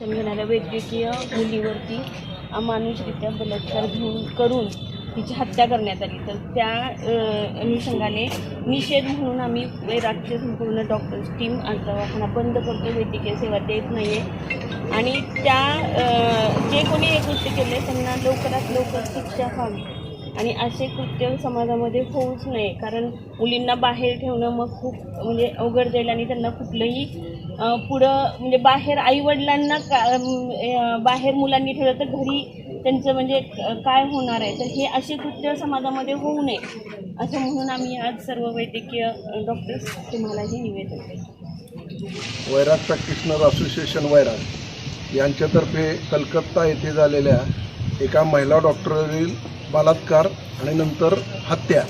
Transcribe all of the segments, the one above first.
घेणाऱ्या वैद्यकीय मुलीवरती अमानुषरित्या बलात्कार घेऊन करून तिची हत्या करण्यात आली. तर त्या अनुषंगाने निषेध म्हणून आम्ही वैरागचे संपूर्ण डॉक्टर्स टीम आज दवाखाना बंद करतो वैद्यकीय सेवा देत नाही आहे आणि त्या जे कोणी हे कृत्य केले त्यांना लवकरात लवकर शिक्षा व्हावी. आणि असे कृत्य समाजामध्ये होऊच नये. कारण मुलींना बाहेर ठेवणं मग खूप म्हणजे अवघड जाईल आणि त्यांना कुठलंही पुढं म्हणजे बाहेर आईवडिलांना का बाहेर मुलांनी ठेवलं तर घरी त्यांचं म्हणजे काय होणार आहे? तर हे असे कृत्य समाजामध्ये होऊ नये. असं म्हणून आम्ही आज सर्व वैद्यकीय डॉक्टर्स तुम्हालाही निवेदन करतो. वैराग प्रॅक्टिशनर असोसिएशन वैराग यांच्यातर्फे कलकत्ता येथे झालेल्या एका महिला डॉक्टरवरील बलात्कार आणि नंतर हत्या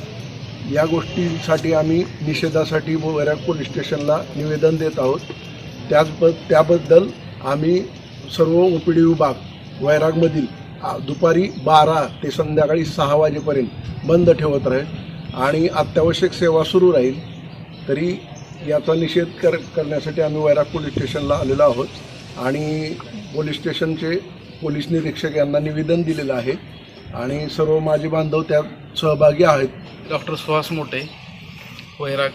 या गोष्टींसाठी आम्ही निषेधासाठी वैराग पोलीस स्टेशनला निवेदन देत आहोत. त्याच त्याबद्दल आम्ही सर्व ओ पी डी विभाग वैरागमधील दुपारी बारा ते संध्याकाळी सहा वाजेपर्यंत बंद ठेवत राहील आणि अत्यावश्यक सेवा सुरू राहील. तरी याचा निषेध कर करण्यासाठी आम्ही वैराग पोलीस स्टेशनला आलेलो आहोत आणि पोलीस स्टेशनचे पोलीस निरीक्षक यांना निवेदन दिलेलं आहे. आणि सर्व माझे बांधव त्यात सहभागी आहेत. डॉक्टर सुहास मोठे वैराग.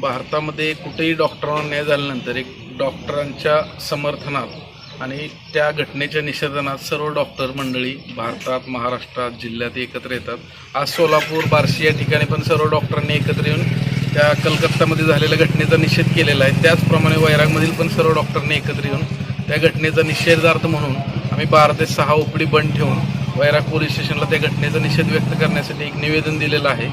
भारतामध्ये कुठेही डॉक्टरांना न्याय झाल्यानंतर एक डॉक्टरांच्या समर्थनात आणि त्या घटनेच्या निषेधनात सर्व डॉक्टर मंडळी भारतात महाराष्ट्रात जिल्ह्यात एकत्र येतात. आज सोलापूर बार्शी या ठिकाणी पण सर्व डॉक्टरांनी एकत्र येऊन त्या कलकत्तामध्ये झालेल्या घटनेचा निषेध केलेला आहे. त्याचप्रमाणे वैरागमधील पण सर्व डॉक्टरांनी एकत्र येऊन त्या घटनेचा निषेधार्थ म्हणून आम्ही बारा ते सहा ओपडी बंद ठेवून वैराग पोलीस स्टेशनला त्या घटनेचा निषेध व्यक्त करण्यासाठी एक निवेदन दिलेलं आहे.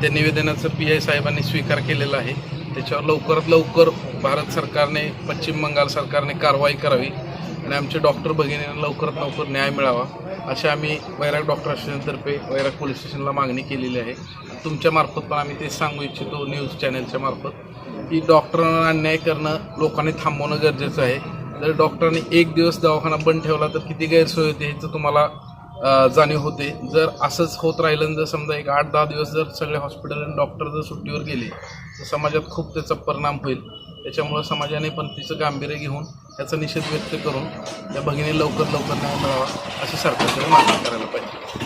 त्या निवेदनाचं पी आय साहेबांनी स्वीकार केलेला आहे. त्याच्यावर लवकरात लवकर भारत सरकारने पश्चिम बंगाल सरकारने कारवाई करावी आणि आमचे डॉक्टर भगिनींना लवकरात लवकर न्याय मिळावा अशी आम्ही वैराग डॉक्टर असोसिएशनतर्फे वैराग पोलीस स्टेशनला मागणी केलेली आहे. तुमच्या मार्फत पण आम्ही ते सांगू इच्छितो न्यूज चॅनलच्या मार्फत की डॉक्टरांना अन्याय करणं लोकांनी थांबवणं गरजेचं आहे. जर डॉक्टरांनी एक दिवस दवाखाना बंद ठेवला तर किती गैरसोय होते ह्याचं तुम्हाला जाणीव होते. जर असंच होत राहिलं जर समजा एक आठ दहा दिवस जर सगळे हॉस्पिटल आणि डॉक्टर जर सुट्टीवर गेले तर समाजात खूप त्याचा परिणाम होईल. त्याच्यामुळं समाजाने पण तिचं गांभीर्य घेऊन त्याचा निषेध व्यक्त करून त्या भगिनी लवकर लवकर न्याय मिळावा अशी सरकारकडे मागणी करायला पाहिजे.